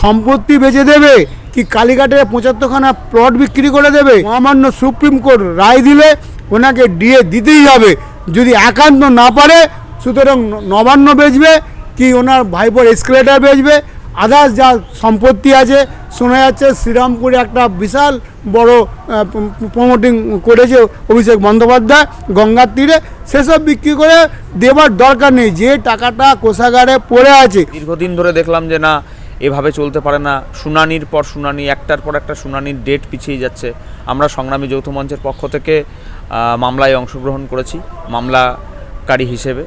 সম্পত্তি বেচে দেবে কি কালীঘাটে পঁচাত্তরখানা প্লট বিক্রি করে দেবে? মহামান্য সুপ্রিম কোর্ট রায় দিলে ওনাকে ডিএ দিতেই হবে। যদি একান্ত না পারে, সুতরাং নবান্ন বেচবে, কি ওনার ভাইপোর এসকেলেটার বেচবে। আদার্স যা সম্পত্তি আছে, শোনা যাচ্ছে শ্রীরামপুরে একটা বিশাল বড় প্রমোটিং করেছে অভিষেক বন্দ্যোপাধ্যায় গঙ্গার তীরে। সেসব বিক্রি করে দেবার দরকার নেই। যে টাকাটা কোষাগারে পড়ে আছে। দীর্ঘদিন ধরে দেখলাম যে না এভাবে চলতে পারে না। শুনানির পর শুনানি, একটার পর একটা শুনানির ডেট পিছিয়ে যাচ্ছে। আমরা সংগ্রামী যৌথ মঞ্চের পক্ষ থেকে মামলায় অংশগ্রহণ করেছি, মামলাকারী হিসেবে।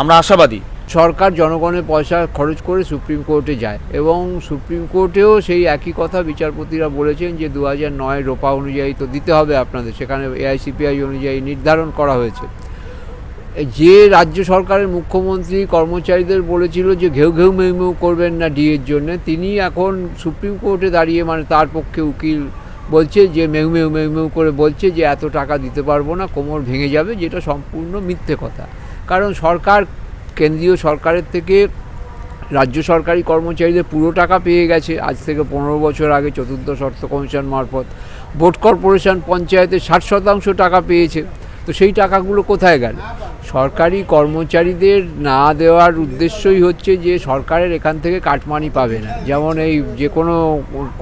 আমরা আশাবাদী। সরকার জনগণের পয়সা খরচ করে সুপ্রিম কোর্টে যায় এবং সুপ্রিম কোর্টেও সেই একই কথা বিচারপতিরা বলেছেন যে দু হাজার নয় রোপা অনুযায়ী তো দিতে হবে আপনাদের। সেখানে এআইসিপিআই অনুযায়ী নির্ধারণ করা হয়েছে। যে রাজ্য সরকারের মুখ্যমন্ত্রী কর্মচারীদের বলেছিল যে ঘেউ ঘেউ মেউ করবেন না ডিএর জন্য, তিনি এখন সুপ্রিম কোর্টে দাঁড়িয়ে মানে তার পক্ষে উকিল বলছে যে মেউ মেউ মেউ মেউ করে বলছে যে এত টাকা দিতে পারব না, কোমর ভেঙে যাবে, যেটা সম্পূর্ণ মিথ্যে কথা। কারণ সরকার, কেন্দ্রীয় সরকারের থেকে রাজ্য সরকারি কর্মচারীদের পুরো টাকা পেয়ে গেছে। আজ থেকে পনেরো বছর আগে চতুর্দশ অর্থ কমিশন মারফত বোর্ড কর্পোরেশন পঞ্চায়েতে ষাট শতাংশ টাকা পেয়েছে। তো সেই টাকাগুলো কোথায় গেল? সরকারি কর্মচারীদের না দেওয়ার উদ্দেশ্যই হচ্ছে যে সরকারের এখান থেকে কাটমানি পাবে না। যেমন এই যে কোনো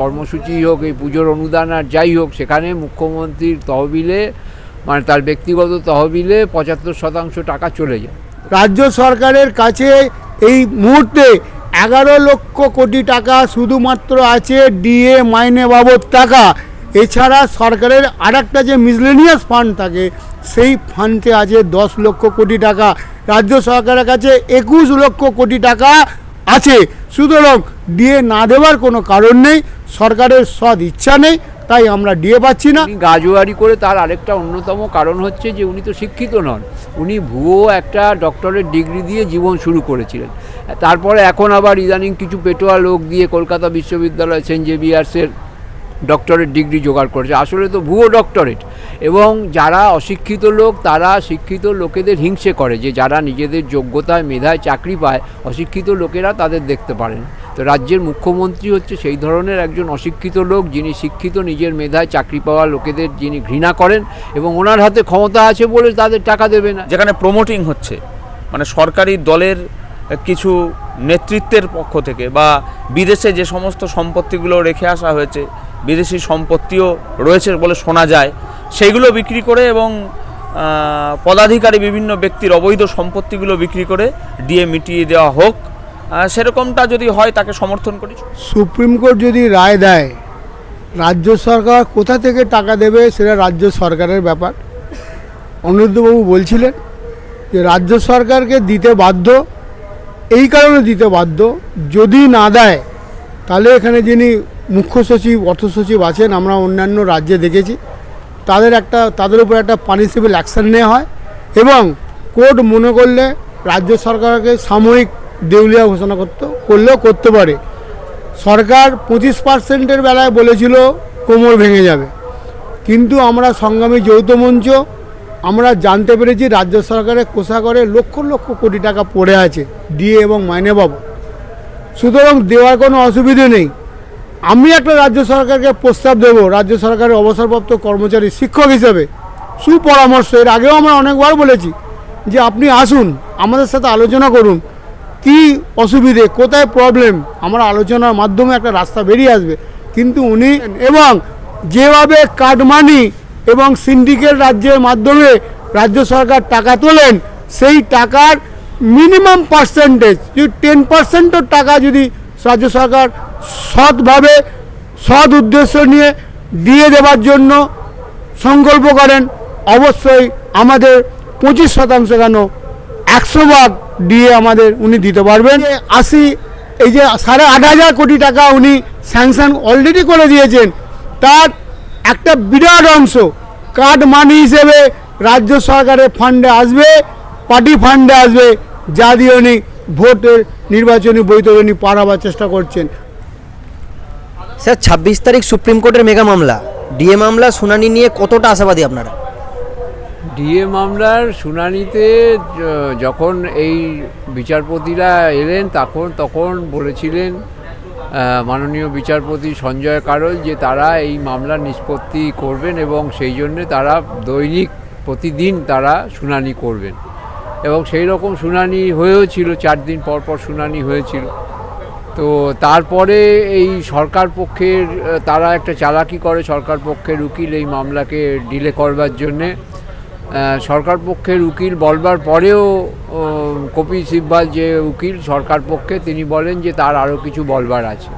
কর্মসূচি হোক, এই পুজোর অনুদান আর যাই হোক, সেখানে মুখ্যমন্ত্রীর তহবিলে মানে তার ব্যক্তিগত তহবিলে পঁচাত্তর শতাংশ টাকা চলে যায়। রাজ্য সরকারের কাছে এই মুহূর্তে এগারো লক্ষ কোটি টাকা শুধুমাত্র আছে ডিএ মাইনে বাবদ টাকা। এছাড়া সরকারের আরেকটা যে মিসলেনিয়াস ফান্ড থাকে সেই ফান্ডে আছে দশ লক্ষ কোটি টাকা। রাজ্য সরকারের কাছে একুশ লক্ষ কোটি টাকা আছে। সুতরাং ডিএ না দেওয়ার কোনো কারণ নেই। সরকারের সদ ইচ্ছা নেই, তাই আমরা ডিএ পাচ্ছি না। গাজোয়ারি করে তার আরেকটা অন্যতম কারণ হচ্ছে যে উনি তো শিক্ষিত নন। উনি ভুয়ো একটা ডক্টরের ডিগ্রি দিয়ে জীবন শুরু করেছিলেন। তারপরে এখন আবার ইদানিং কিছু পেটোয়া লোক দিয়ে কলকাতা বিশ্ববিদ্যালয়, সেন্ট জেভিয়ার্সের ডক্টরেট ডিগ্রি জোগাড় করেছে। আসলে তো ভুয়ো ডক্টরেট এবং যারা অশিক্ষিত লোক, তারা শিক্ষিত লোকেদের হিংসে করে যে যারা নিজেদের যোগ্যতায়, মেধায় চাকরি পায়, অশিক্ষিত লোকেরা তাদের দেখতে পারেন তো রাজ্যের মুখ্যমন্ত্রী হচ্ছে সেই ধরনের একজন অশিক্ষিত লোক, যিনি শিক্ষিত, নিজের মেধায় চাকরি পাওয়া লোকেদের যিনি ঘৃণা করেন এবং ওনার হাতে ক্ষমতা আছে বলে তাদের টাকা দেবে না। যেখানে প্রমোটিং হচ্ছে মানে সরকারি দলের কিছু নেতৃত্বের পক্ষ থেকে বা বিদেশে যে সমস্ত সম্পত্তিগুলো রেখে আসা হয়েছে, বিদেশি সম্পত্তিও রয়েছে বলে শোনা যায় সেইগুলো বিক্রি করে এবং পদাধিকারী বিভিন্ন ব্যক্তির অবৈধ সম্পত্তিগুলো বিক্রি করে ডিএ মিটিয়ে দেওয়া হোক সেরকমটা যদি হয় তাকে সমর্থন করি। সুপ্রিম কোর্ট যদি রায় দেয়, রাজ্য সরকার কোথা থেকে টাকা দেবে সেটা রাজ্য সরকারের ব্যাপার। অনিরুদ্ধবাবু বলছিলেন যে, রাজ্য সরকারকে দিতে বাধ্য এই কারণে দিতে বাধ্য। যদি না দেয়, তাহলে এখানে যিনি মুখ্য সচিব, অর্থ সচিব আছেন, আমরা অন্যান্য রাজ্যে দেখেছি, তাদের একটা, তাদের উপর একটা পানিশেবল অ্যাকশন নেওয়া হয় এবং কোর্ট মনে করলে রাজ্য সরকারকে সাময়িক দেউলিয়া ঘোষণা করতে, করলেও করতে পারে। সরকার পঁচিশ পার্সেন্টের বেলায় বলেছিল, কোমর ভেঙে যাবে। কিন্তু আমরা সংগ্রামী যৌথ মঞ্চ আমরা জানতে পেরেছি রাজ্য সরকারের কোষাগারে লক্ষ লক্ষ কোটি টাকা পড়ে আছে ডিএ এবং মাইনে বাবদ। সুতরাং দেওয়ার কোনো অসুবিধে নেই। আমি একটা রাজ্য সরকারকে প্রস্তাব দেব, রাজ্য সরকারের অবসরপ্রাপ্ত কর্মচারী শিক্ষক হিসেবে। সুপরামর্শ, এর আগেও আমরা অনেকবার বলেছি যে আপনি আসুন, আমাদের সাথে আলোচনা করুন, কি অসুবিধে, কোথায় প্রবলেম, আমরা আলোচনার মাধ্যমে একটা রাস্তা বেরিয়ে আসবে। কিন্তু উনি এবং যেভাবে কাটমানি এবং সিন্ডিকেট রাজ্যের মাধ্যমে রাজ্য সরকার টাকা তোলেন, সেই টাকার মিনিমাম পার্সেন্টেজ, যদি টেন পার্সেন্টও টাকা যদি রাজ্য সরকার সৎভাবে, সৎ উদ্দেশ্য নিয়ে দিয়ে দেওয়ার জন্য সংকল্প করেন, অবশ্যই আমাদের পঁচিশ শতাংশ কেন একশো ভাগ দিয়ে আমাদের উনি দিতে পারবেন। আশি, এই যে সাড়ে আট হাজার কোটি টাকা উনি স্যাংশন অলরেডি করে দিয়েছেন, তার একটা বিরাট অংশ কার্ড মানি হিসেবে রাজ্য সরকারের ফান্ডে আসবে পার্টি ফান্ডে আসবে যা দিয়ে উনি ভোটের নির্বাচনী বৈতরণী পার হওয়ার চেষ্টা করছেন। স্যার ছাব্বিশ তারিখ সুপ্রিম কোর্টের মেগা মামলা। ডিএ মামলা শুনানি নিয়ে কতটা আশাবাদী আপনারা? ডিএ মামলার শুনানিতে যখন এই বিচারপতিরা এলেন তখন তখন বলেছিলেন মাননীয় বিচারপতি সঞ্জয় কারল যে তারা এই মামলার নিষ্পত্তি করবেন এবং সেই জন্যে তারা দৈনিক প্রতিদিন তারা শুনানি করবেন। এবং সেই রকম শুনানি হয়েও ছিল চার দিন পর পর শুনানি হয়েছিল। তো তারপরে এই সরকার পক্ষের তারা একটা চালাকি করে সরকার পক্ষের উকিল এই মামলাকে ডিলে করবার জন্যে। সরকার পক্ষের উকিল বলবার পরেও কপিল সিব্বাল যে উকিল সরকার পক্ষে, তিনি বলেন যে তার আরও কিছু বলবার আছে।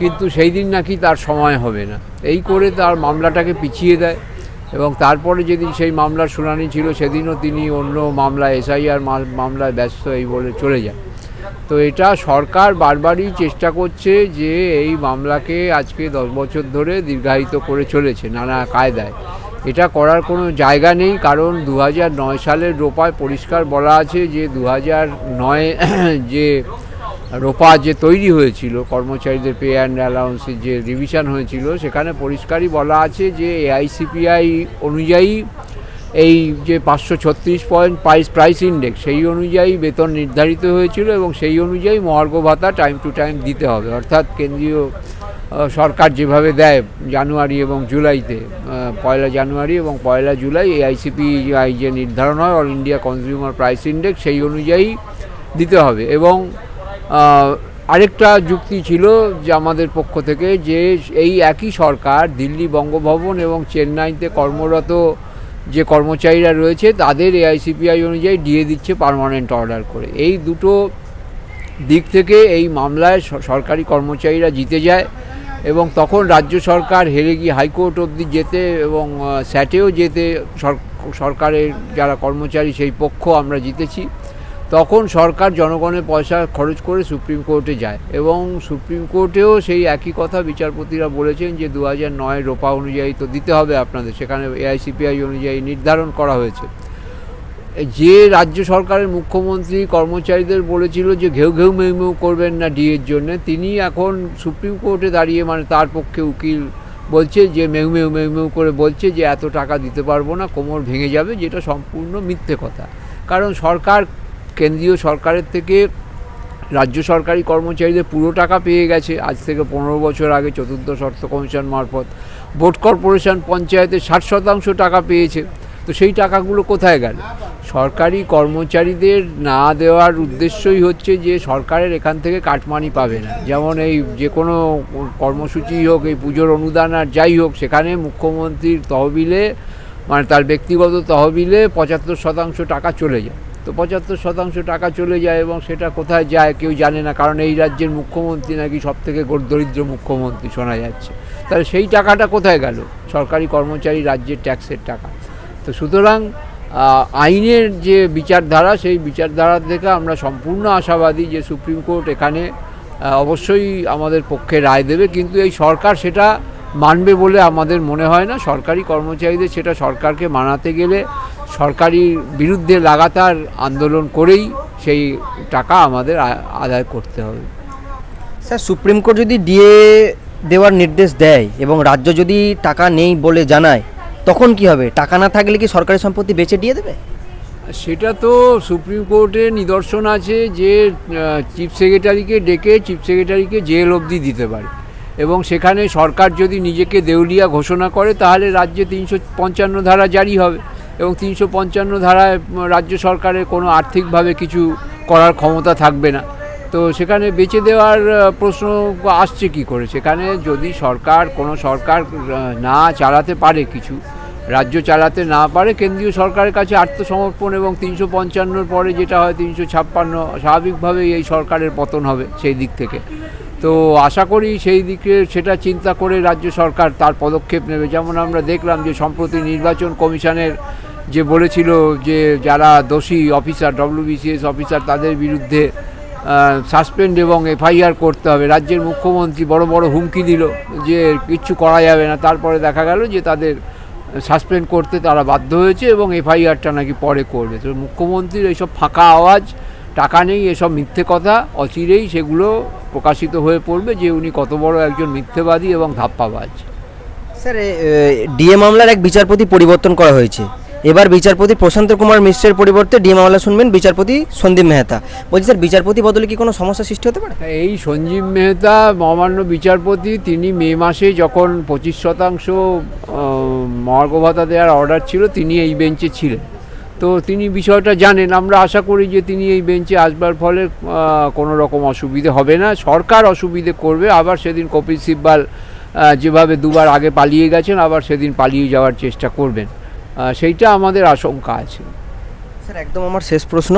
কিন্তু সেই দিন নাকি তার সময় হবে না। এই করে তার মামলাটাকে পিছিয়ে দেয় এবং তারপরে যেদিন সেই মামলার শুনানি ছিল, সেদিনও তিনি অন্য মামলা এসআইআর মামলায় ব্যস্ত এই বলে চলে যায় তো এটা সরকার বারবারই চেষ্টা করছে যে এই মামলাকে আজকে দশ বছর ধরে দীর্ঘায়িত করে চলেছে নানা কায়দায়। এটা করার কোনো জায়গা নেই, কারণ দু নয় সালের রোপায় পরিষ্কার বলা আছে যে দু নয় যে রোপা যে তৈরি হয়েছিল, কর্মচারীদের পে অ্যান্ড অ্যালাউন্সের যে রিভিশন হয়েছিল, সেখানে পরিষ্কারই বলা আছে যে এআইসিপিআই অনুযায়ী এই যে পাঁচশো ছত্রিশ পয়েন্ট প্রাইস প্রাইস ইন্ডেক্স সেই অনুযায়ী বেতন নির্ধারিত হয়েছিল এবং সেই অনুযায়ী মহার্ঘ ভাতা টাইম টু টাইম দিতে হবে। অর্থাৎ কেন্দ্রীয় সরকার যেভাবে দেয় জানুয়ারি এবং জুলাইতে পয়লা জানুয়ারি এবং পয়লা জুলাই এআইসিপিআই যে নির্ধারণ হয় all India consumer price index সেই অনুযায়ী দিতে হবে। এবং আরেকটা যুক্তি ছিল যে আমাদের পক্ষ থেকে যে এই একই সরকার, দিল্লি বঙ্গভবন এবং চেন্নাইতে কর্মরত যে কর্মচারীরা রয়েছে, তাদের এআইসিপিআই অনুযায়ী দিয়ে দিচ্ছে পার্মানেন্ট অর্ডার করে। এই দুটো দিক থেকে এই মামলায় সরকারি কর্মচারীরা জিতে যায়। এবং তখন রাজ্য সরকার হেরে গিয়ে হাইকোর্ট অবধি যেতে এবং স্যাটেও যেতে সরকারের যারা কর্মচারী সেই পক্ষ আমরা জিতেছি। তখন সরকার জনগণের পয়সা খরচ করে সুপ্রিম কোর্টে যায় এবং সুপ্রিম কোর্টেও সেই একই কথা বিচারপতিরা বলেছেন যে দু হাজার নয় রোপা অনুযায়ী তো দিতে হবে আপনাদের। সেখানে এআইসিপিআই অনুযায়ী নির্ধারণ করা হয়েছে। যে রাজ্য সরকারের মুখ্যমন্ত্রী কর্মচারীদের বলেছিল যে ঘেউ ঘেউ মেউ করবেন না ডিএর জন্য, তিনি এখন সুপ্রিম কোর্টে দাঁড়িয়ে মানে তার পক্ষে উকিল বলছে যে মেউ মেউ মেউ মেউ করে বলছে যে এত টাকা দিতে পারব না, কোমর ভেঙে যাবে, যেটা সম্পূর্ণ মিথ্যে কথা। কারণ সরকার, কেন্দ্রীয় সরকারের থেকে রাজ্য সরকারি কর্মচারীদের পুরো টাকা পেয়ে গেছে। আজ থেকে পনেরো বছর আগে চতুর্দশ অর্থ কমিশন মারফত বোর্ড কর্পোরেশন পঞ্চায়েতে ষাট শতাংশ টাকা পেয়েছে। তো সেই টাকাগুলো কোথায় গেল? সরকারি কর্মচারীদের না দেওয়ার উদ্দেশ্যই হচ্ছে যে সরকারের এখান থেকে কাটমানি পাবে না। যেমন এই যে কোনো কর্মসূচি হোক, এই পুজোর অনুদান আর যাই হোক, সেখানে মুখ্যমন্ত্রীর তহবিলে মানে তার ব্যক্তিগত তহবিলে পঁচাত্তর শতাংশ টাকা চলে যায়। তো পঁচাত্তর শতাংশ টাকা চলে যায় এবং সেটা কোথায় যায় কেউ জানে না, কারণ এই রাজ্যের মুখ্যমন্ত্রী নাকি সব থেকে দরিদ্র মুখ্যমন্ত্রী শোনা যাচ্ছে। তাহলে সেই টাকাটা কোথায় গেল? সরকারি কর্মচারী রাজ্যের ট্যাক্সের টাকা। তো সুতরাং আইনের যে বিচারধারা, সেই বিচারধারা থেকে আমরা সম্পূর্ণ আশাবাদী যে সুপ্রিম কোর্ট এখানে অবশ্যই আমাদের পক্ষে রায় দেবে। কিন্তু এই সরকার সেটা মানবে বলে আমাদের মনে হয় না। সরকারি কর্মচারীদের সেটা সরকারকে মানাতে গেলে সরকারি বিরুদ্ধে লাগাতার আন্দোলন করেই সেই টাকা আমাদের আদায় করতে হবে। স্যার, সুপ্রিম কোর্ট যদি ডিএ দেওয়ার নির্দেশ দেয় এবং রাজ্য যদি টাকা নেই বলে জানায় তখন কি হবে? টাকা না থাকলে কি সরকারি সম্পত্তি বেচে দিয়ে দেবে? সেটা তো সুপ্রিম কোর্টের নিদর্শন আছে যে চিফ সেক্রেটারিকে ডেকে চিফ সেক্রেটারিকে জেল অবধি দিতে পারে। এবং সেখানে সরকার যদি নিজেকে দেউলিয়া ঘোষণা করে, তাহলে রাজ্যে তিনশো পঞ্চান্ন ধারা জারি হবে। এবং তিনশো পঞ্চান্ন ধারায় রাজ্য সরকারের কোনো আর্থিকভাবে কিছু করার ক্ষমতা থাকবে না। তো সেখানে বেচে দেওয়ার প্রশ্ন আসছে কি করে? সেখানে যদি সরকার, কোনো সরকার না চালাতে পারে কিছু রাজ্য চালাতে না পারে, কেন্দ্রীয় সরকারের কাছে আত্মসমর্পণ এবং তিনশো পঞ্চান্নর পরে যেটা হয়, তিনশো ছাপ্পান্ন স্বাভাবিকভাবেই এই সরকারের পতন হবে সেই দিক থেকে। তো আশা করি সেই দিকে সেটা চিন্তা করে রাজ্য সরকার তার পদক্ষেপ নেবে। যেমন আমরা দেখলাম যে সম্প্রতি নির্বাচন কমিশনের যে বলেছিল যে যারা দোষী অফিসার ডব্লিউবিসিএস অফিসার, তাদের বিরুদ্ধে সাসপেন্ড এবং এফআইআর করতে হবে। রাজ্যের মুখ্যমন্ত্রী বড় বড় হুমকি দিল যে কিচ্ছু করা যাবে না। তারপরে দেখা গেল যে তাদের সাসপেন্ড করতে তারা বাধ্য হয়েছে এবং এফআইআরটা নাকি পরে করবে। তো মুখ্যমন্ত্রীর এইসব ফাঁকা আওয়াজ, টাকা নেই, এসব মিথ্যে কথা, অচিরেই সেগুলো প্রকাশিত হয়ে পড়বে যে উনি কত বড় একজন মিথ্যেবাদী এবং ধাপ্পাবাজ। স্যার ডিএ মামলার এক বিচারপতি পরিবর্তন করা হয়েছে। এবার বিচারপতি প্রশান্ত কুমার মিশ্রের পরিবর্তে ডি মামলা শুনবেন বিচারপতি সন্দীপ মেহতা। বলছি স্যার, বিচারপতি বদলে কি কোনো সমস্যা সৃষ্টি হতে পারে? এই সঞ্জীব মেহতা, মহামান্য বিচারপতি, তিনি মে মাসে যখন পঁচিশ শতাংশ মহার্ঘ ভাতা দেওয়ার অর্ডার ছিল, তিনি এই বেঞ্চে ছিলেন। তো তিনি বিষয়টা জানেন, আমরা আশা করি যে তিনি এই বেঞ্চে আসবার ফলে কোনো রকম অসুবিধে হবে না। সরকার অসুবিধে করবে, আবার সেদিন কপিল সিব্বাল যেভাবে দুবার আগে পালিয়ে গেছেন, আবার সেদিন পালিয়ে যাওয়ার চেষ্টা করবেন। সেইটা আমাদের আশঙ্কা আছে। স্যার, একদম আমার শেষ প্রশ্ন।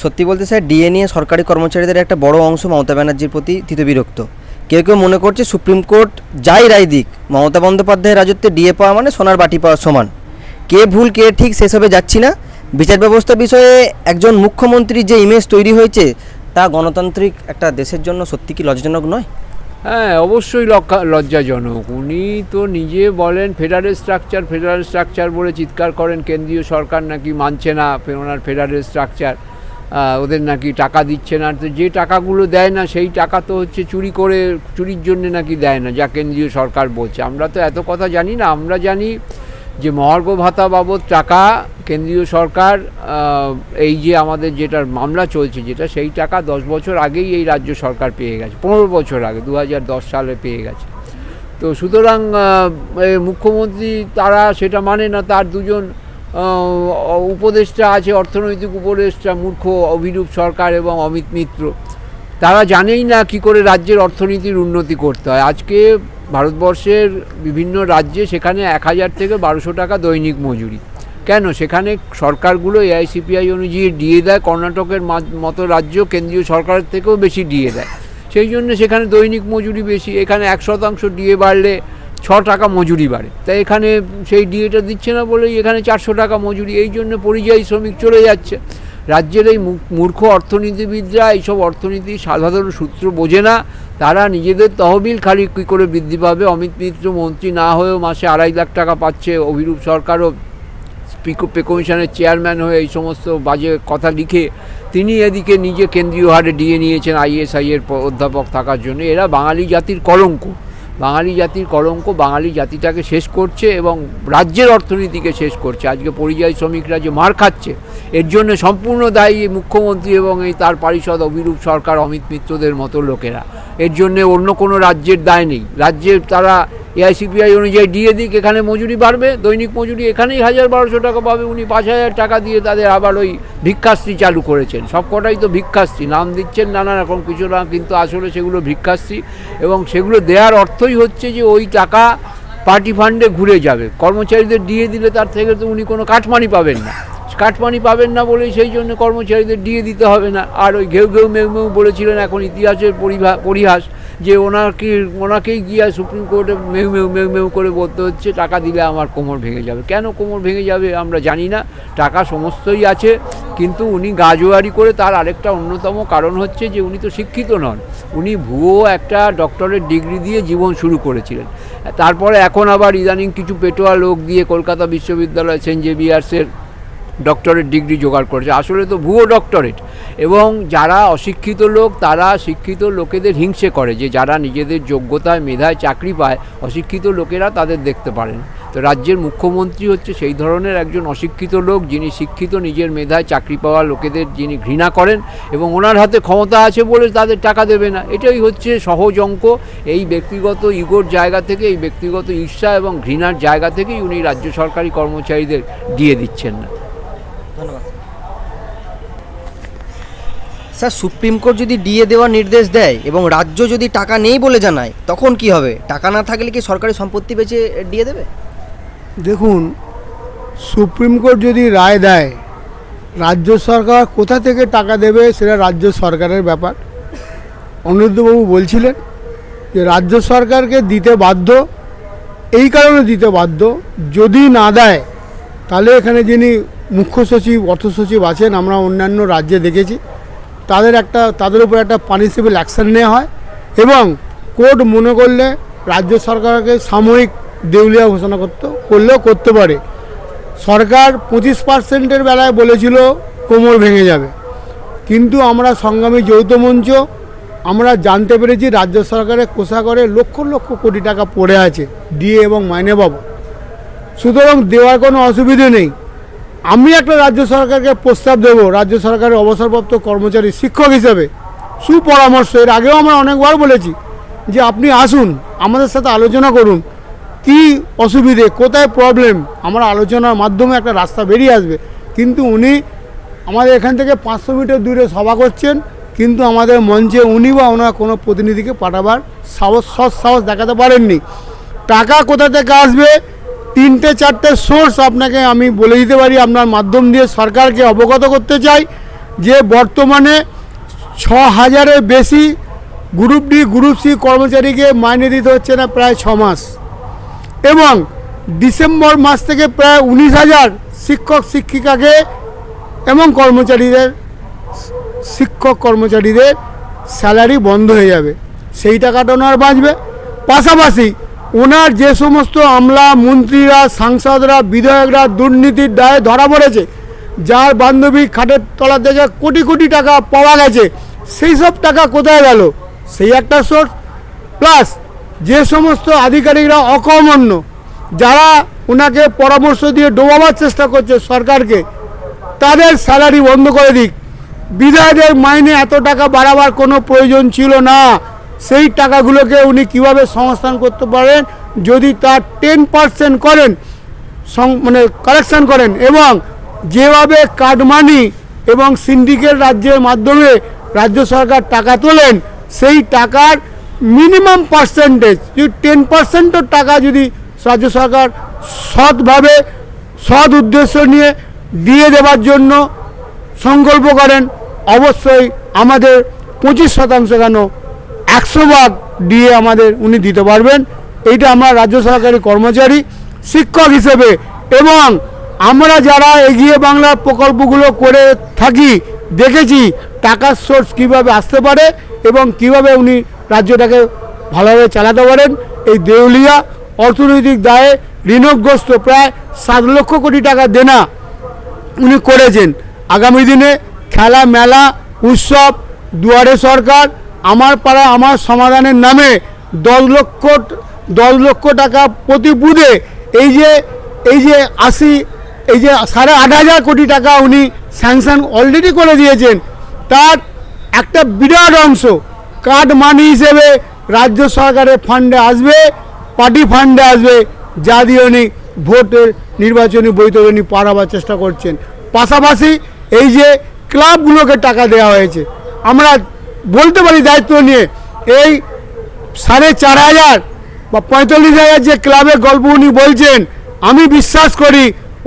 সত্যি বলতে স্যার, ডিএ নিয়ে সরকারি কর্মচারীদের একটা বড় অংশ মমতা ব্যানার্জির প্রতি তিতবিরক্ত কেউ কেউ মনে করছে সুপ্রিম কোর্ট যাই রায় দিক, মমতা বন্দ্যোপাধ্যায়ের রাজত্বে ডিএ পাওয়া মানে সোনার বাটি পাওয়া সমান। কে ভুল, কে ঠিক সেসবে যাচ্ছি না। বিচার ব্যবস্থা বিষয়ে একজন মুখ্যমন্ত্রীর যে ইমেজ তৈরি হয়েছে, তা গণতান্ত্রিক একটা দেশের জন্য সত্যি কি লজ্জাজনক নয়? হ্যাঁ অবশ্যই লজ্জাজনক। উনি তো নিজে বলেন, ফেডারেল স্ট্রাকচার ফেডারেল স্ট্রাকচার বলে চিৎকার করেন, কেন্দ্রীয় সরকার নাকি মানছে না ওনার ফেডারেল স্ট্রাকচার। ওদের নাকি টাকা দিচ্ছে না। তো যে টাকাগুলো দেয় না, সেই টাকা তো হচ্ছে চুরি করে, চুরির জন্য নাকি দেয় না, যা কেন্দ্রীয় সরকার বলছে। আমরা তো এত কথা জানি না। আমরা জানি যে মহার্ঘ ভাতা বাবদ টাকা কেন্দ্রীয় সরকার এই যে আমাদের যেটার মামলা চলছে যেটা, সেই টাকা দশ বছর আগেই এই রাজ্য সরকার পেয়ে গেছে, পনেরো বছর আগে দু হাজার দশ সালে পেয়ে গেছে। তো সুতরাং মুখ্যমন্ত্রী তারা সেটা মানে না, তার দুজন উপদেষ্টা আছে, অর্থনৈতিক উপদেষ্টা, মূর্খ অভিরূপ সরকার এবং অমিত মিত্র। তারা জানেই না কি করে রাজ্যের অর্থনীতির উন্নতি করতে হয়। আজকে ভারতবর্ষের বিভিন্ন রাজ্যে সেখানে এক হাজার থেকে বারোশো টাকা দৈনিক মজুরি। কেন? সেখানে সরকারগুলো এআইসিপিআই অনুযায়ী ডিএ দেয়, কর্ণাটকের মতো রাজ্য কেন্দ্রীয় সরকারের থেকেও বেশি ডিএ দেয়। সেই জন্য সেখানে দৈনিক মজুরি বেশি, এখানে এক শতাংশ ডিএ বাড়লে ছ টাকা মজুরি বাড়ে। তাই এখানে সেই ডিএটা দিচ্ছে না বলেই এখানে চারশো টাকা মজুরি, এই জন্য পরিযায়ী শ্রমিক চলে যাচ্ছে। রাজ্যের এই মূর্খ অর্থনীতিবিদরা এইসব অর্থনীতি সাধারণ সূত্র বোঝে না। তারা নিজেদের তহবিল খালি কী করে বৃদ্ধি পাবে? অমিত মিত্র মন্ত্রী না হয়েও মাসে আড়াই লাখ টাকা পাচ্ছে অভিরূপ সরকারও। পিকো পে কমিশনের চেয়ারম্যান হয়ে এই সমস্ত বাজে কথা লিখে তিনি এদিকে নিজে কেন্দ্রীয় হারে ডিএ নিয়েছেন আইএসআই এর অধ্যাপক থাকার জন্য। এরা বাঙালি জাতির কলঙ্ক। বাঙালি জাতির কলঙ্ক, বাঙালি জাতিটাকে শেষ করছে এবং রাজ্যের অর্থনীতিকে শেষ করছে। আজকে পরিযায়ী শ্রমিকরা যে মার খাচ্ছে, এর জন্য সম্পূর্ণ দায়ী মুখ্যমন্ত্রী এবং এই তার পারিষদ অভিরূপ সরকার, অমিত মিত্রদের মতো লোকেরা। এর জন্য অন্য কোনো রাজ্যের দায় নেই। রাজ্যের তারা এআইসিপিআই অনুযায়ী দিয়ে দিক, এখানে মজুরি বাড়বে, দৈনিক মজুরি এখানেই হাজার বারোশো টাকা পাবে, উনি পাঁচ হাজার টাকা দিয়ে তাদের আবার ওই ভিক্ষাশ্রী চালু করেছেন। সবকটাই তো ভিক্ষাশ্রী, নাম দিচ্ছেন নানা রকম কিছু না, কিন্তু আসলে সেগুলো ভিক্ষাশ্রী এবং সেগুলো দেওয়ার অর্থই হচ্ছে যে ওই টাকা পার্টি ফান্ডে ঘুরে যাবে। কর্মচারীদের দিয়ে দিলে তার থেকে তো উনি কোনো কাটমানি পাবেন না। কাটমানি পাবেন না বলেই সেই জন্য কর্মচারীদের দিয়ে দিতে হবে না। আর ওই ঘেউ ঘেউ মেউ মেউ বলেছিলেন এখন ইতিহাসের পরিহাস। যে ওনাকে, ওনাকেই গিয়ে সুপ্রিম কোর্টে মেউ মেউ মেউ মেউ করে বলতে হচ্ছে, টাকা দিলে আমার কোমর ভেঙে যাবে। কেন কোমর ভেঙে যাবে আমরা জানি না, টাকা সমস্তই আছে, কিন্তু উনি গাজোয়ারি করে তার আরেকটা অন্যতম কারণ হচ্ছে যে উনি তো শিক্ষিত নন। উনি ভুয়ো একটা ডক্টরের ডিগ্রি দিয়ে জীবন শুরু করেছিলেন। তারপরে এখন আবার ইদানিং কিছু পেটোয়া লোক দিয়ে কলকাতা বিশ্ববিদ্যালয়, সেন্ট জেভিয়ার্সের ডক্টরেট ডিগ্রি জোগাড় করেছে। আসলে তো ভুয়ো ডক্টরেট এবং যারা অশিক্ষিত লোক, তারা শিক্ষিত লোকেদের হিংসে করে যে যারা নিজেদের যোগ্যতায়, মেধায় চাকরি পায়, অশিক্ষিত লোকেরা তাদের দেখতে পারেন তো রাজ্যের মুখ্যমন্ত্রী হচ্ছে সেই ধরনের একজন অশিক্ষিত লোক, যিনি শিক্ষিত, নিজের মেধায় চাকরি পাওয়া লোকেদের যিনি ঘৃণা করেন এবং ওনার হাতে ক্ষমতা আছে বলে তাদের টাকা দেবে না। এটাই হচ্ছে সহজ অঙ্ক। এই ব্যক্তিগত ইগোর জায়গা থেকে, এই ব্যক্তিগত ঈর্ষা এবং ঘৃণার জায়গা থেকেই উনি রাজ্য সরকারি কর্মচারীদের দিয়ে দিচ্ছেন না ধন্যবাদ স্যার সুপ্রিম কোর্ট যদি ডিএ দেওয়ার নির্দেশ দেয় এবং রাজ্য যদি টাকা নেই বলে জানায়, তখন কি হবে? টাকা না থাকলে কি সরকারি সম্পত্তি বেচে ডিএ দেবে? দেখুন, সুপ্রিম কোর্ট যদি রায় দেয়, রাজ্য সরকার কোথা থেকে টাকা দেবে সেটা রাজ্য সরকারের ব্যাপার। অনিরুদ্ধবাবু বলছিলেন যে, রাজ্য সরকারকে দিতে বাধ্য, এই কারণে দিতে বাধ্য, যদি না দেয়, তাহলে এখানে যিনি মুখ্য সচিব, অর্থ সচিব আছেন, আমরা অন্যান্য রাজ্যে দেখেছি। তাদের একটা, তাদের উপর একটা পানিশেবল অ্যাকশন নেওয়া হয় এবং কোর্ট মনে করলে রাজ্য সরকারকে সাময়িক দেউলিয়া ঘোষণা করতে, করলেও করতে পারে। সরকার পঁচিশ পার্সেন্টের বেলায় বলেছিল কোমর ভেঙে যাবে। কিন্তু আমরা সংগ্রামী যৌথ মঞ্চ, আমরা জানতে পেরেছি রাজ্য সরকারের কোষাগারে লক্ষ লক্ষ কোটি টাকা পড়ে আছে দিয়ে এবং মাইনে বাবদ। সুতরাং দেওয়ার কোনো অসুবিধে নেই। আমি একটা রাজ্য সরকারকে প্রস্তাব দেব, রাজ্য সরকারের অবসরপ্রাপ্ত কর্মচারী শিক্ষক হিসেবে। সুপরামর্শ, এর আগেও আমরা অনেকবার বলেছি যে আপনি আসুন, আমাদের সাথে আলোচনা করুন, কি অসুবিধে, কোথায় প্রবলেম আমরা আলোচনার মাধ্যমে একটা রাস্তা বেরিয়ে আসবে। কিন্তু উনি আমাদের এখান থেকে পাঁচশো মিটার দূরে সভা করছেন, কিন্তু আমাদের মঞ্চে উনি বা ওনার কোনো প্রতিনিধিকে পাঠাবার সাহস সৎ সাহস দেখাতে পারেননি। টাকা কোথা থেকে আসবে? তিনটে, চারটে সোর্স আপনাকে আমি বলে দিতে পারি, আপনার মাধ্যম দিয়ে সরকারকে অবগত করতে চাই যে বর্তমানে ছ হাজারের বেশি গ্রুপ ডি গ্রুপ সি কর্মচারীকে মাইনে দিতে হচ্ছে না প্রায় ছ মাস এবং ডিসেম্বর মাস থেকে প্রায় উনিশ হাজার শিক্ষক, শিক্ষিকাকে এবং কর্মচারীদের, শিক্ষক কর্মচারীদের স্যালারি বন্ধ হয়ে যাবে। সেই টাকাটা ওনার বাঁচবে। পাশাপাশি ওনার যে সমস্ত আমলা মন্ত্রীরা, সাংসদরা, বিধায়করা দুর্নীতির দায়ে ধরা পড়েছে, যার বান্ধবী খাটের তলা থেকে কোটি কোটি টাকা পাওয়া গেছে, সেই সব টাকা কোথায় গেল? সেই একটা সোর্স প্লাস যে সমস্ত আধিকারিকরা অকর্মণ্য, যারা ওনাকে পরামর্শ দিয়ে ডোবাবার চেষ্টা করছে সরকারকে, তাদের স্যালারি বন্ধ করে দিক। বিধায়কদের মাইনে এত টাকা বাড়াবার কোনো প্রয়োজন ছিল না। সেই টাকাগুলোকে উনি কীভাবে সংস্থান করতে পারেন, যদি তার টেন পার্সেন্ট করেন মানে কালেকশন করেন এবং যেভাবে কাটমানি এবং সিন্ডিকেট রাজ্যের মাধ্যমে রাজ্য সরকার টাকা তোলেন, সেই টাকার মিনিমাম পার্সেন্টেজ যদি টেন পার্সেন্টের টাকা যদি রাজ্য সরকার সৎভাবে, সৎ উদ্দেশ্য নিয়ে দিয়ে দেওয়ার জন্য সংকল্প করেন, অবশ্যই আমাদের পঁচিশ শতাংশ কেন একশো ভাগ দিয়ে আমাদের উনি দিতে পারবেন। এইটা আমরা রাজ্য সরকারি কর্মচারী, শিক্ষক হিসেবে এবং আমরা যারা এগিয়ে বাংলার প্রকল্পগুলো করে থাকি, দেখেছি টাকার সোর্স কীভাবে আসতে পারে এবং কীভাবে উনি রাজ্যটাকে ভালোভাবে চালাতে পারেন। এই দেউলিয়া অর্থনৈতিক দায়ে ঋণগ্রস্ত প্রায় সাত লক্ষ কোটি টাকা দেনা উনি করেছেন। আগামী দিনে খেলা মেলা উৎসব, দুয়ারে সরকার আমার পাড়া আমার সমাধানের নামে দশ লক্ষ দশ লক্ষ টাকা প্রতি বুধে এই যে এই যে আশি, এই যে সাড়ে আট হাজার কোটি টাকা উনি স্যাংশন অলরেডি করে দিয়েছেন, তার একটা বিরাট অংশ কার্ড মানি হিসেবে রাজ্য সরকারের ফান্ডে আসবে পার্টি ফান্ডে আসবে, যা দিয়ে উনি ভোটের নির্বাচনী বৈতরণী পাড়াবার চেষ্টা করছেন। পাশাপাশি এই যে ক্লাবগুলোকে টাকা দেওয়া হয়েছে, আমরা বলতে পারি দায়িত্ব নিয়ে। এই সাড়ে চার হাজার বা পঁয়তাল্লিশ হাজার যে ক্লাবের গল্প উনি বলছেন, আমি বিশ্বাস করি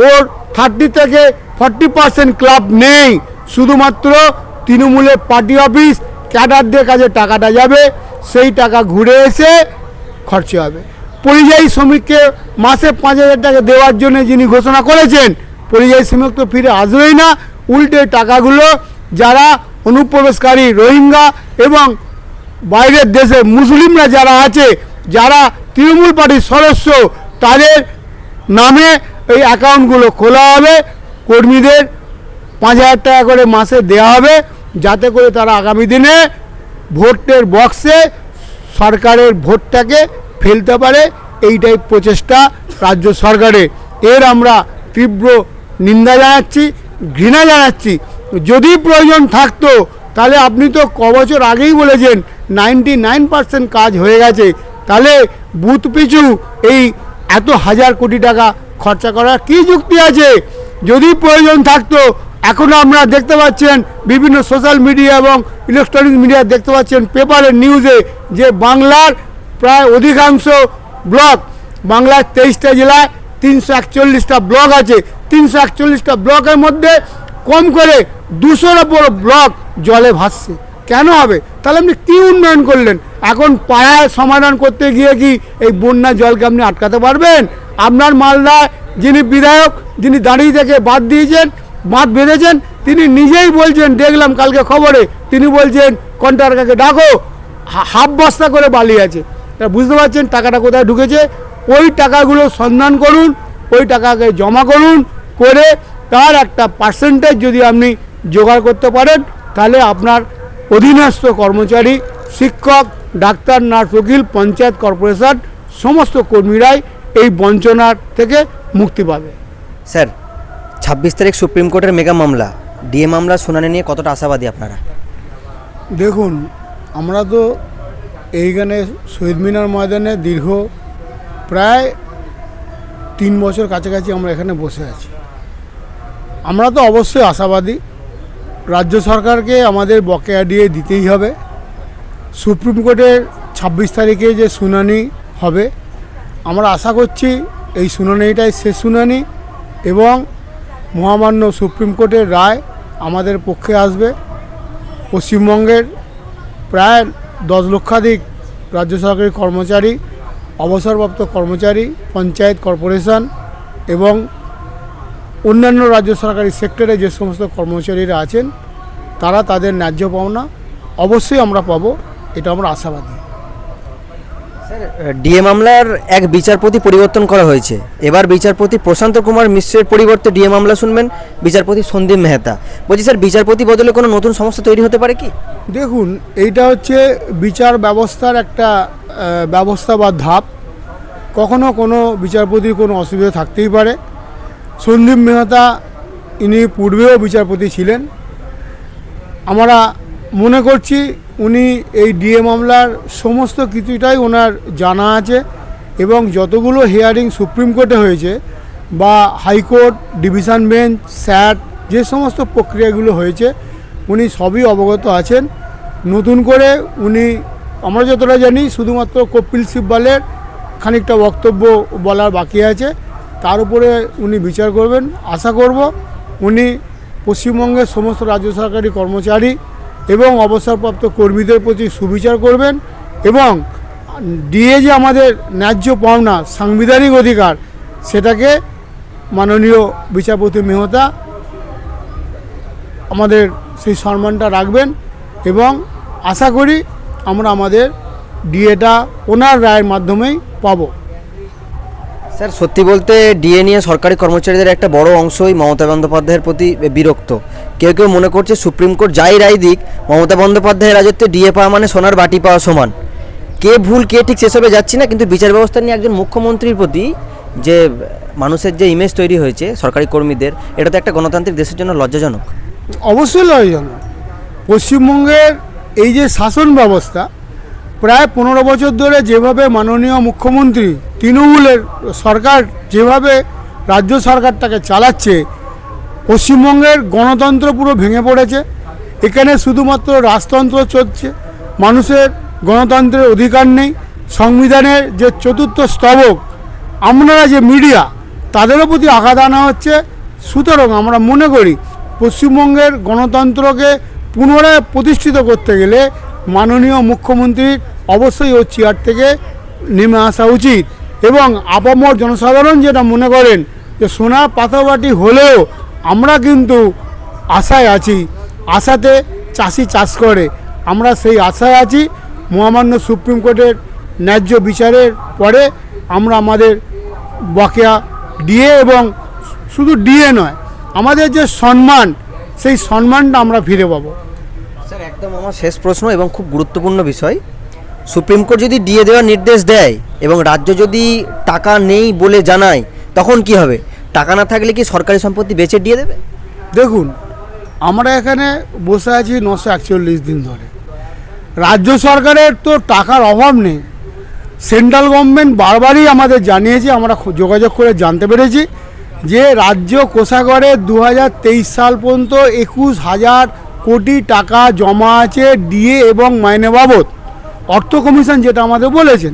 ওর থার্টি থেকে ফর্টি পার্সেন্ট ক্লাব নেই। শুধুমাত্র তৃণমূলের পার্টি অফিস ক্যাডারদের কাছে টাকাটা যাবে, সেই টাকা ঘুরে এসে খরচা হবে। পরিযায়ী শ্রমিককে মাসে পাঁচ হাজার টাকা দেওয়ার জন্য যিনি ঘোষণা করেছেন, পরিযায়ী শ্রমিক তো ফিরে আসবেই না। উল্টে টাকাগুলো যারা অনুপ্রবেশকারী রোহিঙ্গা এবং বাইরের দেশে মুসলিমরা যারা আছে, যারা তৃণমূল পার্টির সদস্য, তাদের নামে এই অ্যাকাউন্টগুলো খোলা হবে। কর্মীদের পাঁচ হাজার টাকা করে মাসে দেওয়া হবে, যাতে করে তারা আগামী দিনে ভোটের বক্সে সরকারের ভোটটাকে ফেলতে পারে। এইটাই প্রচেষ্টা রাজ্য সরকারের। এর আমরা তীব্র নিন্দা জানাচ্ছি, ঘৃণা জানাচ্ছি। যদি প্রয়োজন থাকতো, তাহলে আপনি তো ক বছর আগেই বলেছেন নাইনটি নাইন পার্সেন্ট কাজ হয়ে গেছে। তাহলে বুথ পিছু এই এত হাজার কোটি টাকা খরচা করার কী যুক্তি আছে? যদি প্রয়োজন থাকতো এখনও আমরা দেখতে পাচ্ছেন বিভিন্ন সোশ্যাল মিডিয়া এবং ইলেকট্রনিক মিডিয়া দেখতে পাচ্ছেন পেপারের নিউজে যে বাংলার প্রায় অধিকাংশ ব্লক বাংলার তেইশটা জেলায় তিনশো একচল্লিশটা ব্লক আছে। তিনশো একচল্লিশটা ব্লকের মধ্যে কম করে দুশোর ওপর ব্লক জলে ভাসছে। কেন হবে? তাহলে আপনি কী উন্নয়ন করলেন? এখন পাড়ায় সমাধান করতে গিয়ে কি এই বন্যা জলকে আপনি আটকাতে পারবেন? আপনার মালদায় যিনি বিধায়ক, যিনি দাঁড়িয়ে থেকে বাদ দিয়েছেন, বাঁধ বেঁধেছেন, তিনি নিজেই বলছেন, দেখলাম কালকে খবরে, তিনি বলছেন, কন্ট্রাক্টরকে ডাকো হাফ বস্তা করে বালি আছে। বুঝতে পারছেন টাকাটা কোথায় ঢুকেছে? ওই টাকাগুলো সন্ধান করুন, ওই টাকাকে জমা করুন, করে তার একটা পার্সেন্টেজ যদি আপনি জোগাড় করতে পারেন তাহলে আপনার অধীনস্থ কর্মচারী শিক্ষক ডাক্তার নার্স উকিল পঞ্চায়েত কর্পোরেশন সমস্ত কর্মীরাই এই বঞ্চনার থেকে মুক্তি পাবে। স্যার ছাব্বিশ তারিখ সুপ্রিম কোর্টের মেগা মামলা ডিএ মামলা শুনানি নিয়ে কতটা আশাবাদী আপনারা? দেখুন আমরা তো এইখানে শহীদ মিনার ময়দানে দীর্ঘ প্রায় তিন বছর কাছাকাছি আমরা এখানে বসে আছি। আমরা তো অবশ্যই আশাবাদী। রাজ্য সরকারকে আমাদের বকেয়া দিয়ে দিতেই হবে। সুপ্রিম কোর্টের ছাব্বিশ তারিখে যে শুনানি হবে, আমরা আশা করছি এই শুনানিটাই শেষ শুনানি এবং মহামান্য সুপ্রিম কোর্টের রায় আমাদের পক্ষে আসবে। পশ্চিমবঙ্গের প্রায় দশ লক্ষাধিক রাজ্য সরকারি কর্মচারী, অবসরপ্রাপ্ত কর্মচারী, পঞ্চায়েত কর্পোরেশন এবং অন্যান্য রাজ্য সরকারি সেক্টরে যে সমস্ত কর্মচারীরা আছেন তারা তাদের ন্যায্য পাওনা অবশ্যই আমরা পাবো এটা আমরা আশাবাদী। ডিএ মামলার এক বিচারপতি পরিবর্তন করা হয়েছে। এবার বিচারপতি প্রশান্ত কুমার মিশ্রের পরিবর্তে ডিএ মামলা শুনবেন বিচারপতি সন্দীপ মেহতা। বলছি স্যার বিচারপতি বদলে কোনো নতুন সমস্যা তৈরি হতে পারে কি? দেখুন এইটা হচ্ছে বিচার ব্যবস্থার একটা ব্যবস্থা বা ধাপ। কখনো কোনো বিচারপতির কোনো অসুবিধা থাকতেই পারে। সন্দীপ মেহতা, ইনি পূর্বেও বিচারপতি ছিলেন। আমরা মনে করছি উনি এই ডিএ মামলার সমস্ত কিছুটাই ওনার জানা আছে এবং যতগুলো হিয়ারিং সুপ্রিম কোর্টে হয়েছে বা হাইকোর্ট, ডিভিশন বেঞ্চ স্যাট যে সমস্ত প্রক্রিয়াগুলো হয়েছে, উনি সবই অবগত আছেন। নতুন করে উনি, আমরা যতটা জানি, শুধুমাত্র কপিল সিব্বালের খানিকটা বক্তব্য বলার বাকি আছে। তার উপরে উনি বিচার করবেন। আশা করব উনি পশ্চিমবঙ্গের সমস্ত রাজ্য সরকারি কর্মচারী এবং অবসরপ্রাপ্ত কর্মীদের প্রতি সুবিচার করবেন এবং ডিএ যে আমাদের ন্যায্য পাওনা, সাংবিধানিক অধিকার, সেটাকে মাননীয় বিচারপতি মেহতা আমাদের সেই সম্মানটা রাখবেন এবং আশা করি আমরা আমাদের ডিএটা ওনার রায়ের মাধ্যমেই পাবো। স্যার, সত্যি বলতে ডিএ নিয়ে সরকারি কর্মচারীদের একটা বড় অংশই মমতা বন্দ্যোপাধ্যায়ের প্রতি বিরক্ত। কেউ কেউ মনে করছে সুপ্রিম কোর্ট যাই রায় দিক, মমতা বন্দ্যোপাধ্যায়ের রাজত্বে ডিএ পাওয়া মানে সোনার বাটি পাওয়া সমান। কে ভুল, কে ঠিক সেসবে যাচ্ছি না, কিন্তু বিচার ব্যবস্থা নিয়ে একজন মুখ্যমন্ত্রীর প্রতি যে মানুষের যে ইমেজ তৈরি হয়েছে সরকারি কর্মীদের, এটা তো একটা গণতান্ত্রিক দেশের জন্য লজ্জাজনক। অবশ্যই লজ্জাজনক। পশ্চিমবঙ্গের এই যে শাসন ব্যবস্থা প্রায় পনেরো বছর ধরে যেভাবে মাননীয় মুখ্যমন্ত্রী তৃণমূলের সরকার যেভাবে রাজ্য সরকারটাকে চালাচ্ছে, পশ্চিমবঙ্গের গণতন্ত্র পুরো ভেঙে পড়েছে, এখানে শুধুমাত্র রাজতন্ত্র চলছে, মানুষের গণতন্ত্রের অধিকার নেই, সংবিধানের যে চতুর্থ স্তবক আপনারা যে মিডিয়া, তাদেরও প্রতি আঘাত আনা হচ্ছে। সুতরাং আমরা মনে করি, পশ্চিমবঙ্গের গণতন্ত্রকে পুনরায় প্রতিষ্ঠিত করতে গেলে মাননীয় মুখ্যমন্ত্রীর অবশ্যই ও চেয়ার থেকে নেমে আসা উচিত। এবং আপামর জনসাধারণ যেটা মনে করেন যে সোনা পাতাবাটি হলেও আমরা কিন্তু আশায় আছি, আশাতে চাষি চাষ করে। আমরা সেই আশায় আছি, মহামান্য সুপ্রিম কোর্টের ন্যায্য বিচারের পরে আমরা আমাদের বকেয়া ডিএ এবং শুধু ডিএ নয়, আমাদের যে সম্মান, সেই সম্মানটা আমরা ফিরে পাবো। একদম আমার শেষ প্রশ্ন এবং খুব গুরুত্বপূর্ণ বিষয়। সুপ্রিম কোর্ট যদি ডিএ দেওয়ার নির্দেশ দেয় এবং রাজ্য যদি টাকা নেই বলে জানায়, তখন কি হবে? টাকা না থাকলে কি সরকারি সম্পত্তি বেচে দিয়ে দেবে? দেখুন, আমরা এখানে বসে আছি নশো একচল্লিশ দিন ধরে। রাজ্য সরকারের তো টাকার অভাব নেই। সেন্ট্রাল গভর্নমেন্ট বারবারই আমাদের জানিয়েছে, আমরা যোগাযোগ করে জানতে পেরেছি যে রাজ্য কোষাগারে দু হাজার তেইশ সাল পর্যন্ত একুশ হাজার কোটি টাকা জমা আছে ডিএ এবং মাইনে বাবদ। অর্থ কমিশন যেটা আমাদের বলেছেন,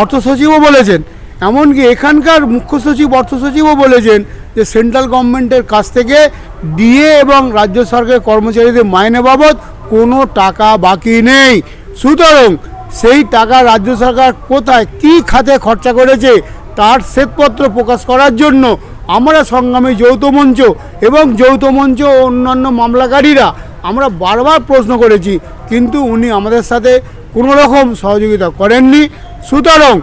অর্থ সচিবও বলেছেন, এমনকি এখানকার মুখ্য সচিব, অর্থ সচিবও বলেছেন যে সেন্ট্রাল গভর্নমেন্টের কাছ থেকে ডিএ এবং রাজ্য সরকারের কর্মচারীদের মাইনে বাবদ কোনো টাকা বাকি নেই। সুতরাং সেই টাকা রাজ্য সরকার কোথায়, কী খাতে খরচা করেছে, তার শ্বেতপত্র প্রকাশ করার জন্য আমরা সংগ্রামী যৌথ মঞ্চ এবং যৌথ মঞ্চ ও অন্যান্য মামলাকারীরা আমরা বারবার প্রশ্ন করেছি, কিন্তু উনি আমাদের সাথে কোনো রকম সহযোগিতা করেননি। সুতরাং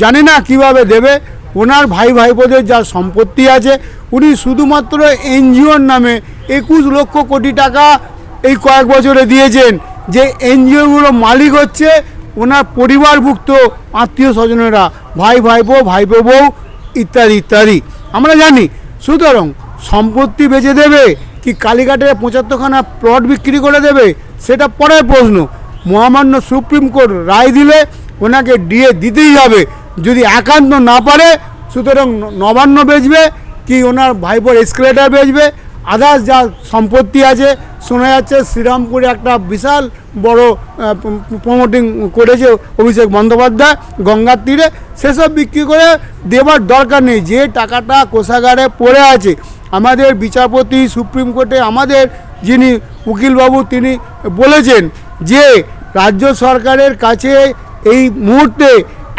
জানি না কীভাবে দেবে, ওনার ভাই ভাইপোদের যা সম্পত্তি আছে, উনি শুধুমাত্র এনজিওর নামে একুশ লক্ষ কোটি টাকা এই কয়েক বছরে দিয়েছেন, যে এনজিওগুলো মালিক হচ্ছে ওনার পরিবারভুক্ত আত্মীয় স্বজনেরা, ভাই ভাইপো ভাইপো বউ, ইত্যাদি ইত্যাদি। আমরা জানি। সুতরাং সম্পত্তি বেচে দেবে কি কালীঘাটে পঁচাত্তরখানা প্লট বিক্রি করে দেবে? সেটা পরের প্রশ্ন। মহামান্য সুপ্রিম কোর্ট রায় দিলে ওনাকে ডিএ দিতেই হবে। যদি একান্ত না পারে, সুতরাং নবান্ন বেচবে, কি ওনার ভাইপোর এসকেলেটার বেচবে? আদার্স যা সম্পত্তি আছে, শোনা যাচ্ছে শ্রীরামপুরে একটা বিশাল বড় প্রমোটিং করেছে অভিষেক বন্দ্যোপাধ্যায় গঙ্গার তীরে। সেসব বিক্রি করে দেবার দরকার নেই। যে টাকাটা কোষাগারে পড়ে আছে, আমাদের বিচারপতি, সুপ্রিম কোর্টে আমাদের যিনি উকিলবাবু, তিনি বলেছেন যে রাজ্য সরকারের কাছে এই মুহূর্তে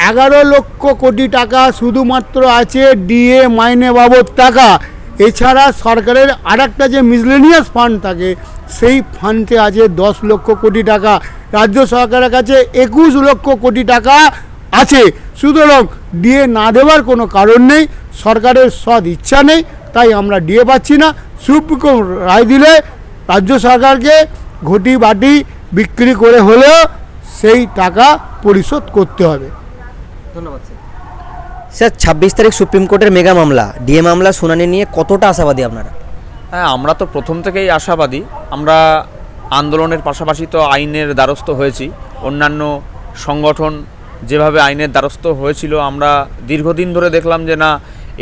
এগারো লক্ষ কোটি টাকা শুধুমাত্র আছে ডিএ মাইনে বাবদ টাকা। এছাড়া সরকারের আরেকটা যে মিসলেনিয়াস ফান্ড থাকে, সেই ফান্ডে আছে দশ লক্ষ কোটি টাকা। রাজ্য সরকারের কাছে একুশ লক্ষ কোটি টাকা আছে। সুতরাং ডিএ না দেওয়ার কোনো কারণ নেই, সরকারের সদ ইচ্ছা নেই, তাই আমরা ডিএ পাচ্ছি না। সুপ্রিম রায় দিলে রাজ্য সরকারকে ঘটি বাটি বিক্রি করে হলেও সেই টাকা পরিশোধ করতে হবে। ধন্যবাদ স্যার, ছাব্বিশ তারিখ সুপ্রিম কোর্টের মেগা মামলা। ডিএ মামলা, শুনানি নিয়ে কতটা আশাবাদী আপনারা? হ্যাঁ আমরা তো প্রথম থেকেই আশাবাদী। আমরা আন্দোলনের পাশাপাশি তো আইনের দ্বারস্থ হয়েছি। অন্যান্য সংগঠন যেভাবে আইনের দ্বারস্থ হয়েছিল, আমরা দীর্ঘদিন ধরে দেখলাম যে না,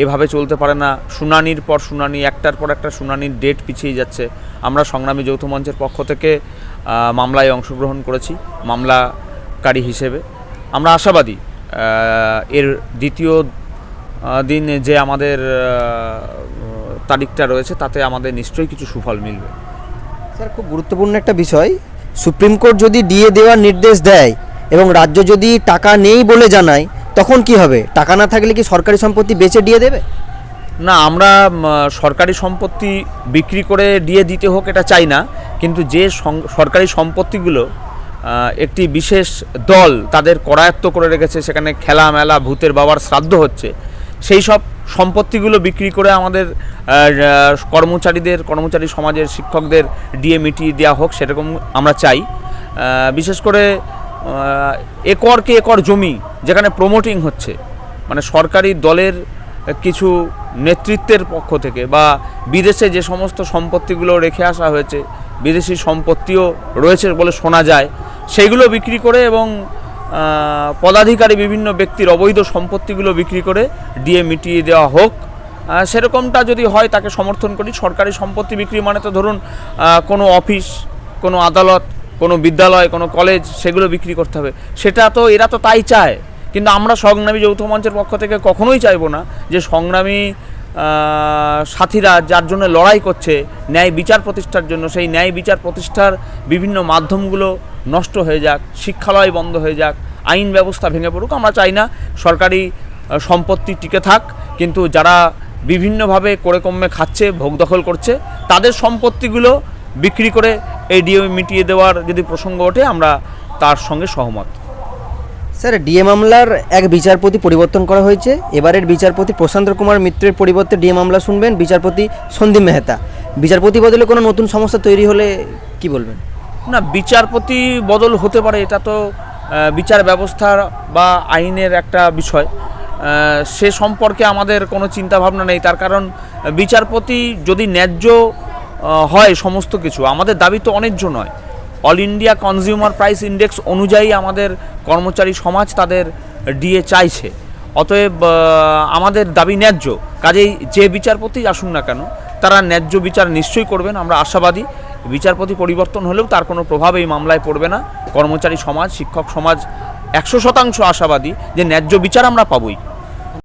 এভাবে চলতে পারে না। শুনানির পর শুনানি, একটার পর একটা শুনানির ডেট পিছিয়ে যাচ্ছে। আমরা সংগ্রামী যৌথ মঞ্চের পক্ষ থেকে মামলায় অংশগ্রহণ করেছি, মামলাকারী হিসেবে। আমরা আশাবাদী। এর দ্বিতীয় দিন যে আমাদের তারিখটা রয়েছে তাতে আমাদের নিশ্চয়ই কিছু সুফল মিলবে। স্যার খুব গুরুত্বপূর্ণ একটা বিষয়। সুপ্রিম কোর্ট যদি ডিএ দেওয়ার নির্দেশ দেয় এবং রাজ্য যদি টাকা নেই বলে জানায় তখন কি হবে? টাকা না থাকলে কি সরকারি সম্পত্তি বেচে দিয়ে দেবে? না আমরা সরকারি সম্পত্তি বিক্রি করে দিয়ে দিতে হোক এটা চাই না। কিন্তু যে সরকারি সম্পত্তিগুলো একটি বিশেষ দল তাদের করায়ত্ত করে রেখেছে সেখানে খেলা মেলা ভূতের বাবার শ্রাদ্ধ হচ্ছে। সেই সব সম্পত্তিগুলো বিক্রি করে আমাদের কর্মচারীদের কর্মচারী সমাজের শিক্ষকদের ডিএ মিটিয়ে দেওয়া হোক সেরকম আমরা চাই। বিশেষ করে আহ, একরকে একর জমি যেখানে প্রমোটিং হচ্ছে মানে সরকারি দলের কিছু নেতৃত্বের পক্ষ থেকে বা বিদেশে যে সমস্ত সম্পত্তিগুলো রেখে আসা হয়েছে বিদেশি সম্পত্তিও রয়েছে বলে শোনা যায়। সেইগুলো বিক্রি করে এবং পদাধিকারী বিভিন্ন ব্যক্তির অবৈধ সম্পত্তিগুলো বিক্রি করে দিয়ে মিটিয়ে দেওয়া হোক। সেরকমটা যদি হয় তাকে সমর্থন করি। সরকারি সম্পত্তি বিক্রি মানে তো ধরুন কোনো অফিস, কোনো আদালত, কোনো বিদ্যালয়, কোনো কলেজ সেগুলো বিক্রি করতে হবে। সেটা তো, এরা তো তাই চায়। কিন্তু আমরা সংগ্রামী যৌথ মঞ্চের পক্ষ থেকে কখনোই চাইব না যে সংগ্রামী সাথীরা যার জন্য লড়াই করছে, ন্যায় বিচার প্রতিষ্ঠার জন্য, সেই ন্যায় বিচার প্রতিষ্ঠার বিভিন্ন মাধ্যমগুলো নষ্ট হয়ে যাক, শিক্ষালয় বন্ধ হয়ে যাক, আইন ব্যবস্থা ভেঙে পড়ুক, আমরা চাই না সরকারি সম্পত্তি টিকে থাক, কিন্তু যারা বিভিন্নভাবে করে কমে খাচ্ছে, ভোগ দখল করছে, তাদের সম্পত্তিগুলো বিক্রি করে এই ডিএ মিটিয়ে দেওয়ার যদি প্রসঙ্গ ওঠে, আমরা তার সঙ্গে সহমত। স্যার ডিএ মামলার এক বিচারপতি পরিবর্তন করা হয়েছে। এবারের বিচারপতি প্রশান্ত কুমার মিত্রের পরিবর্তে ডিএ মামলা শুনবেন বিচারপতি সন্দীপ মেহতা। বিচারপতি বদলে কোনো নতুন সমস্যা তৈরি হলে কি বলবেন? না, বিচারপতি বদল হতে পারে, এটা তো বিচার ব্যবস্থার বা আইনের একটা বিষয়। সে সম্পর্কে আমাদের কোনো চিন্তা ভাবনা নেই। তার কারণ, বিচারপতি যদি ন্যায্য হয় সমস্ত কিছু, আমাদের দাবি তো অন্যায্য নয়। All India consumer price index অনুযায়ী আমাদের কর্মচারী সমাজ তাদের ডিএ চাইছে। অতএব আমাদের দাবি ন্যায্য। কাজেই যে বিচারপতি আসুন না কেন, তারা ন্যায্য বিচার নিশ্চয়ই করবেন, আমরা আশাবাদী। বিচারপতি পরিবর্তন হলেও তার কোনো প্রভাব এই মামলায় পড়বে না। কর্মচারী সমাজ, শিক্ষক সমাজ একশো শতাংশ আশাবাদী যে ন্যায্য বিচার আমরা পাবই।